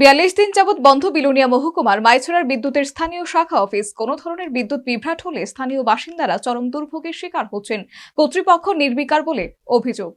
বিয়াল্লিশ দিন যাবৎ বন্ধ বিলুনিয়া মহকুমার মাইছড়ার বিদ্যুতের স্থানীয় শাখা অফিস। কোনো ধরনের বিদ্যুৎ বিভ্রাট হলে স্থানীয় বাসিন্দারা চরম দুর্ভোগের শিকার হচ্ছেন। কর্তৃপক্ষ নির্বিকার বলে অভিযোগ।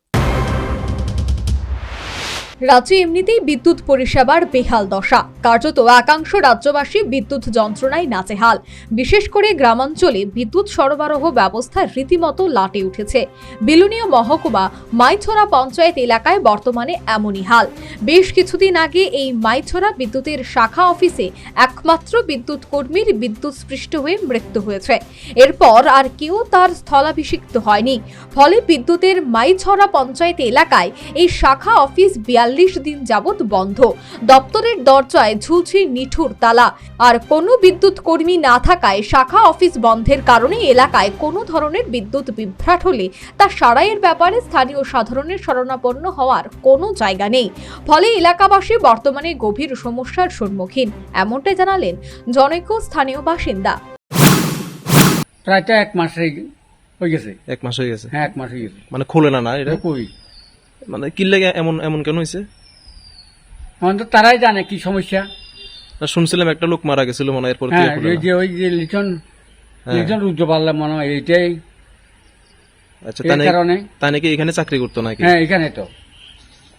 রাজ্যে এমনিতেই বিদ্যুৎ পরিষেবার বেহাল দশা। কার্যত একাংশ রাজ্যবাসী বিদ্যুৎ যন্ত্রণায় নাচেহাল বিশেষ করে গ্রামাঞ্চলে বিদ্যুৎ সরবরাহ ব্যবস্থা রীতিমতো লাটে উঠেছে। বিলুনীয় মহকুমা মাইছড়া পঞ্চায়েত এলাকায় বর্তমানে এমনই হাল। বেশ কিছুদিন আগে এই মাইছড়া বিদ্যুতের শাখা অফিসে একমাত্র বিদ্যুৎ কর্মীর বিদ্যুৎ স্পৃষ্ট হয়ে মৃত্যু হয়েছে। এরপর আর কেউ তার স্থলাভিষিক্ত হয়নি। ফলে বিদ্যুতের মাইছড়া পঞ্চায়েত এলাকায় এই শাখা অফিস বিয়াল্লিশ দিন যাবৎ বন্ধ। দপ্তরের দরজায় ঝুলছে নিঠুর তালা। আর কোনো বিদ্যুৎ কর্মী না থাকায় শাখা অফিস বন্ধের কারণে এলাকায় কোনো ধরনের বিদ্যুৎ বিভ্রাট হলে তা সারাইয়ের ব্যাপারে স্থানীয় সাধারণের শরণাপন্ন হওয়ার কোনো জায়গা নেই। ফলে এলাকাবাসী বর্তমানে গভীর সমস্যার সম্মুখীন এমনটাই জানালেন জনৈক স্থানীয় বাসিন্দা। প্রায় এক মাস হয়ে হয়ে গেছে। এক মাস হয়ে গেছে? হ্যাঁ এক মাস হয়ে গেছে। মানে খোলে না না এটা? কই মানে কি লেগে এমন এমন কেন হয়েছে এখন তো তারাই জানে কি সমস্যা। না শুনছিলাম একটা লোক মারা গেছিল মনে হয় এরপর হ্যাঁ না। যে ওই যে লিটন হ্যাঁ। লিটন রুদ্র পারলাম মনে হয় এইটাই। আচ্ছা এই কারণে। তাই নাকি এখানে চাকরি করতো নাকি? হ্যাঁ এখানে তো।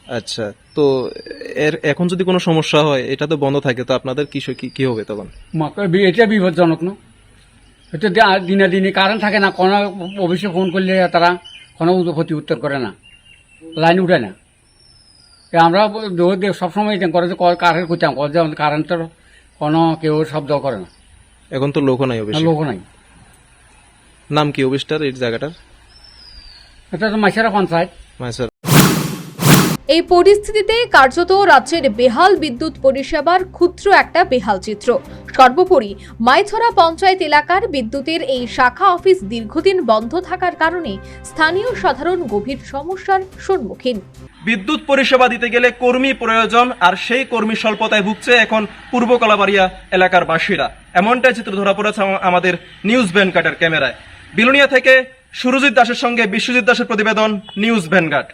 আচ্ছা তো এর এখন যদি কোনো সমস্যা হয় এটা তো বন্ধ থাকে তো আপনাদের কি কি- কি হবে তখন? এটা বিপজ্জনক না? এটা দিনে দিনে কারেন্ট থাকে না কোনো অফিসে ফোন করলে তারা কোনো প্রতি উত্তর করে না। লাইন উঠে না। আমরা সবসময় এটা করে যে কারেন্ট করতাম করে যেমন কারেন্টের কোনো কেউ শব্দ করে না। এখন তো লোকও নাই লোকও লোক নাই। নাম কি অফিসটার? এই জায়গাটার? এটা তো মাইসারা পঞ্চায়েত। মাইসার। এই পরিস্থিতিতে কার্যত রাজ্যের বেহাল বিদ্যুৎ পরিষেবার ক্ষুদ্র একটা বেহাল চিত্র। সর্বোপরি মাইছড়া পঞ্চায়েত এলাকার বিদ্যুতের এই শাখা অফিস দীর্ঘদিন বন্ধ থাকার কারণে স্থানীয় সাধারণ গভীর সমস্যার সম্মুখীন। বিদ্যুৎ পরিষেবা দিতে গেলে কর্মী প্রয়োজন, আর সেই কর্মী স্বল্পতায় ভুগছে এখন পূর্ব কলাবাড়িয়া এলাকার বাসীরা। এমনটাই চিত্র ধরা পড়েছে আমাদের নিউজ ভ্যানগার্ডের ক্যামেরায়। বিলুনিয়া থেকে সুরজিৎ দাসের সঙ্গে বিশ্বজিৎ দাসের প্রতিবেদন নিউজ ভ্যানগার্ড